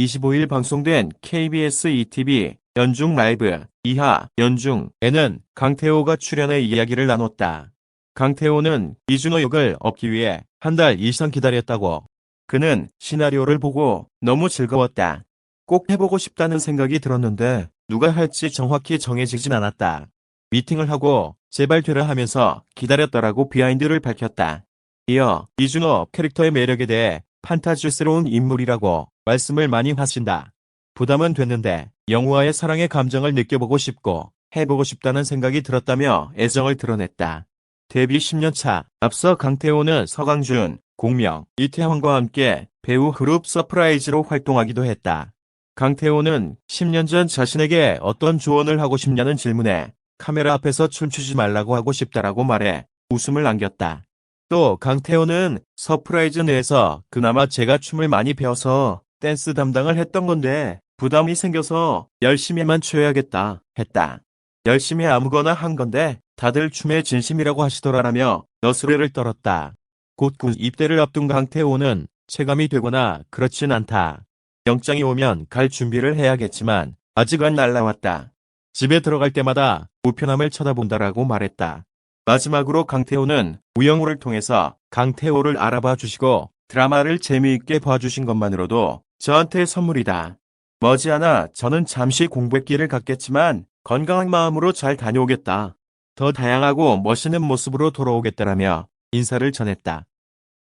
25일 방송된 KBS ETV 연중 라이브 이하 연중에는 강태호가 출연해 이야기를 나눴다. 강태호는 이준호 역을 얻기 위해 한 달 이상 기다렸다고. 그는 시나리오를 보고 너무 즐거웠다. 꼭 해보고 싶다는 생각이 들었는데 누가 할지 정확히 정해지진 않았다. 미팅을 하고 제발 되라 하면서 기다렸더라고 비하인드를 밝혔다. 이어 이준호 캐릭터의 매력에 대해 판타지스러운 인물이라고 말씀을 많이 하신다. 부담은 됐는데 영우와의 사랑의 감정을 느껴보고 싶고 해보고 싶다는 생각이 들었다며 애정을 드러냈다. 데뷔 10년 차 앞서 강태호는 서강준, 공명, 이태원과 함께 배우 그룹 서프라이즈로 활동하기도 했다. 강태호는 10년 전 자신에게 어떤 조언을 하고 싶냐는 질문에 카메라 앞에서 춤추지 말라고 하고 싶다라고 말해 웃음을 남겼다. 또 강태호는 서프라이즈 내에서 그나마 제가 춤을 많이 배워서 댄스 담당을 했던 건데 부담이 생겨서 열심히만 춰야겠다 했다. 열심히 아무거나 한 건데 다들 춤에 진심이라고 하시더라라며 너스레를 떨었다. 곧 군 입대를 앞둔 강태호는 체감이 되거나 그렇진 않다. 영장이 오면 갈 준비를 해야겠지만 아직 안 날라왔다. 집에 들어갈 때마다 우편함을 쳐다본다라고 말했다. 마지막으로 강태호는 우영우를 통해서 강태호를 알아봐 주시고 드라마를 재미있게 봐주신 것만으로도 저한테 선물이다. 머지않아 저는 잠시 길을 갖겠지만 건강한 마음으로 잘 다녀오겠다. 더 다양하고 멋있는 모습으로 돌아오겠다라며 인사를 전했다.